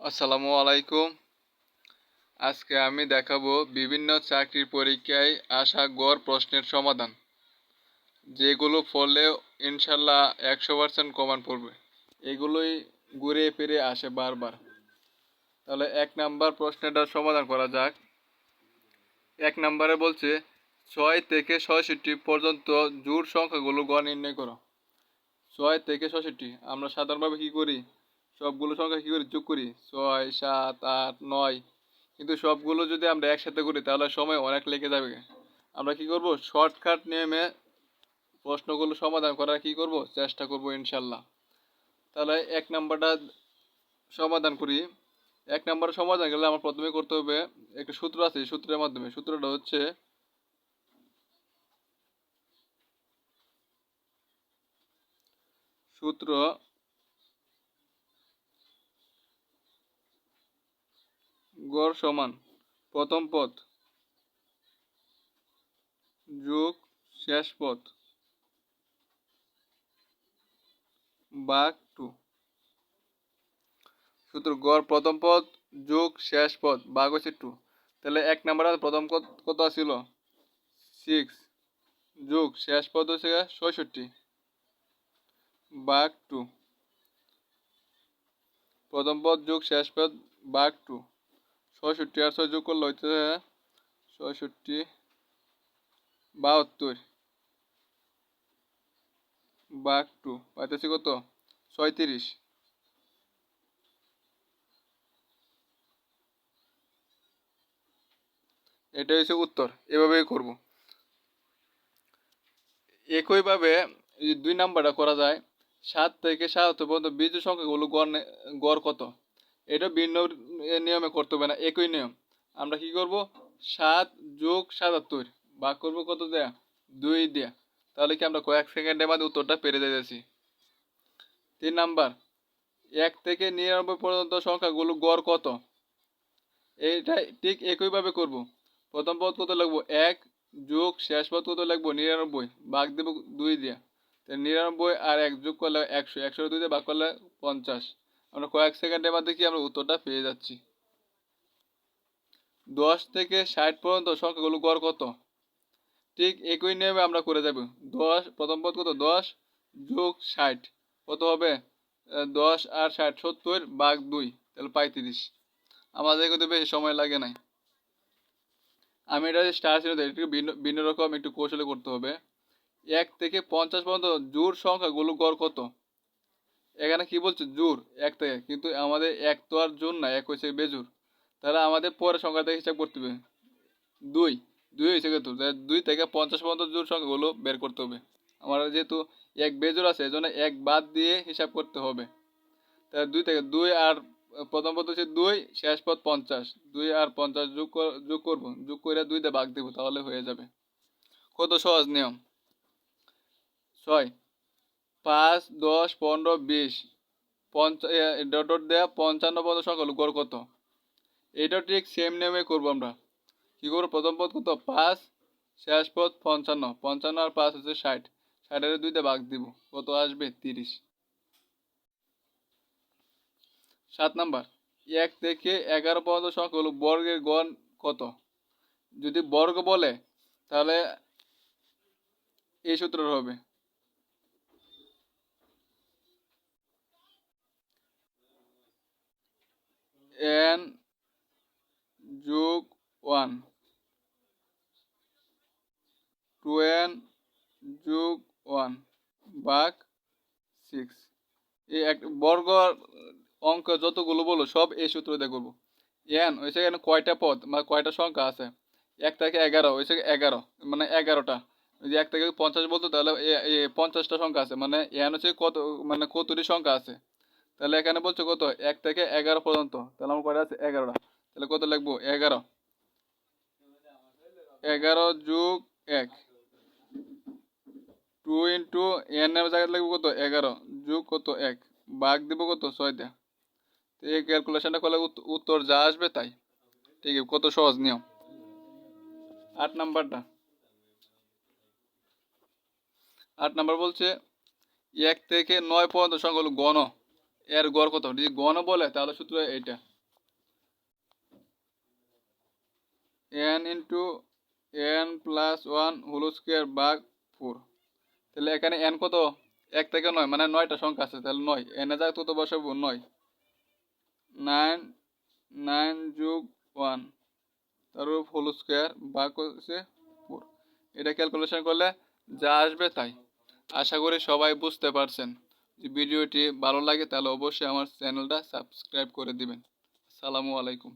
আসসালামু আলাইকুম। আজকে আমি দেখাবো বিভিন্ন চাকরির পরীক্ষায় আসা গড় প্রশ্নের সমাধান, যেগুলো পড়লে ইনশাল্লাহ একশো পার্সেন্ট কমান পড়বে। এগুলোই ঘুরে ফিরে আসে বারবার। তাহলে এক নাম্বার প্রশ্নটার সমাধান করা যাক। এক নাম্বারে বলছে, ছয় থেকে ছয়ষট্টি পর্যন্ত জোড় সংখ্যাগুলো গড় নির্ণয় করো। ছয় থেকে ছয়ষট্টি, আমরা সাধারণভাবে কী করি? সবগুলো সংখ্যা কী করি যোগ করি? ছয়, সাত, আট, নয়। কিন্তু সবগুলো যদি আমরা একসাথে করি, তাহলে সময় অনেক লেগে যাবে। আমরা কি করব? শর্টকাট নিয়মে প্রশ্নগুলো সমাধান করার কি করব? চেষ্টা করব ইনশাল্লাহ। তাহলে এক নাম্বারটা সমাধান করি। এক নাম্বার সমাধান গেলে আমার প্রথমে করতে হবে একটা সূত্র আছে সূত্রের মাধ্যমে। সূত্রটা হচ্ছে সূত্র গড় সমান। প্রথম পদ। যোগ শেষ পদ। বাঘ টু। সূত্র গড় প্রথম পদ, যোগ শেষ পদ বাঘ হচ্ছে টু তাহলে এক নাম্বার প্রথম কত ছিল সিক্স যোগ শেষ পদ হচ্ছে ছয়ষট্টি। বাঘ টু প্রথম পদ, যোগ শেষ পদ বাঘ টু ছয়ষট্টি আর ছয় যোগ করলে হইতে ছয়ষট্টি বাহাত্তর বাঘ টু, পাইতেছি কত? ছয়ত্রিশ। এটা হচ্ছে উত্তর, এভাবেই করব। একইভাবে দুই নাম্বারটা করা যায়, সাত থেকে সাতাত্তর পর্যন্ত বীজ সংখ্যাগুলো গড় গড় কত? এটা ভিন্ন নিয়মে করতে হবে না, একই নিয়ম। আমরা কি করব? সাত যোগ সাতাত্তর, ভাগ করব কত দেয়া? দুই দেয়া। তাহলে কি আমরা কয়েক সেকেন্ডের মধ্যে উত্তরটা পেরে যাচ্ছি তিন নাম্বার, এক থেকে নিরানব্বই পর্যন্ত সংখ্যাগুলো গড় কত? এইটা ঠিক একইভাবে করব। প্রথম পদ কত লাগবো? এক যোগ শেষ পদ কত লাগবো? নিরানব্বই, ভাগ দেব দুই দিয়া। নিরানব্বই আর এক যোগ করলে একশো একশো দুই দিয়ে ভাগ করলে পঞ্চাশ। আমরা কয়েক সেকেন্ডের মধ্যে কি আমরা উত্তরটা পেয়ে যাচ্ছি। দশ থেকে ষাট পর্যন্ত সংখ্যাগুলো গড় কত? ঠিক একই নিয়মে আমরা করে যাব। দশ, প্রথম পদ কত? দশ যোগ ষাট। কত হবে? দশ আর ষাট, সত্তর বাঘ দুই, তাহলে পঁয়ত্রিশ। আমাদের কিন্তু বেশি সময় লাগে নাই। আমি এটা যে স্টার ছিল একটু ভিন্ন ভিন্ন রকম একটু কৌশলে করতে হবে। এক থেকে পঞ্চাশ পর্যন্ত জোর সংখ্যাগুলো গড় কত? এখানে কি বলছে? জোর, এক থেকে। কিন্তু আমাদের এক তো আর জোর না, এক হয়েছে বেজোর। তাহলে আমাদের পরের সংখ্যা থেকে হিসাব করতে হবে। দুই দুই হয়েছে কিন্তু দুই থেকে পঞ্চাশ পর্যন্ত জোর সংখ্যাগুলো বের করতে হবে। আমার যেহেতু এক বেজোর আছে এই জন্য এক বাদ দিয়ে হিসাব করতে হবে। তাহলে দুই থেকে, দুই আর প্রথম পদ হচ্ছে দুই, শেষ পদ পঞ্চাশ। দুই আর পঞ্চাশ যোগ যোগ করব। যোগ করে দুই দিয়ে ভাগ দেবো, তাহলে হয়ে যাবে। কত সহজ নিয়ম? ছয়। পাঁচ, দশ, পনেরো, বিশ, পঞ্চ ডট দেওয়া পঞ্চান্ন পদ সংখ্যা গড় কত? এটা ঠিক সেম নেমে করব আমরা। কী করব? প্রথম পদ কত? পাঁচ, শেষ পদ পঞ্চান্ন। পঞ্চান্ন আর পাঁচ হচ্ছে ষাট। ষাটের দুইটা ভাগ দিব। কত আসবে? তিরিশ। সাত নাম্বার। এক থেকে এগারো পর্যন্ত সকল বর্গের গণ কত? যদি বর্গ বলে, তাহলে এই সূত্র হবে। এন যোগ ওয়ান। টু এন যোগ ওয়ান ভাগ সিক্স। এই এক বর্গ অঙ্ক যতগুলো বলো, সব এই সূত্র দিয়ে করব। এন হয়েছে এখানে কয়টা পদ? বা কয়টা সংখ্যা আছে? এক থেকে এগারো হয়েছে এগারো মানে এগারোটা। যদি এক থেকে পঞ্চাশ বলতো তাহলে পঞ্চাশটা সংখ্যা আছে মানে এন হচ্ছে কত মানে কতটি সংখ্যা আছে? তাহলে এখানে বলছে কত? এক থেকে এগারো পর্যন্ত। তাহলে আমার কয়টা আছে? এগারোটা। তাহলে কত লিখব? এগারো। এগারো যোগ এক। টু ইন্টু এন এর জায়গায় লিখব কত? এগারো। যোগ কত? এক। ভাগ দিব কত? ছয় দেয়া এই ক্যালকুলেশনটা করলে উত্তর যা আসবে তাই। ঠিক আছে, কত সহজ নিয়ম। আট নাম্বারটা। আট নাম্বার বলছে, এক থেকে নয় পর্যন্ত সংখ্যা হলো গণ। এর গড় কত? যদি গণ বলে, তাহলে সূত্র এটা N into N plus one whole square বাঘ ফোর। তাহলে এখানে এন কত? এক থেকে নয় মানে নয়টা সংখ্যা আছে, তাহলে নয়। এনে যাক তত বসাবো, নয়। নাইন নাইন যুগ ওয়ান, তার হোল স্কোয়ার বাঘ হচ্ছে ফোর। এটা ক্যালকুলেশন করলে যা আসবে তাই। আশা করি সবাই বুঝতে পারছেন। ভিডিওটি ভালো লাগে তাহলে অবশ্যই আমার চ্যানেলটা সাবস্ক্রাইব করে দিবেন। আসসালামু আলাইকুম।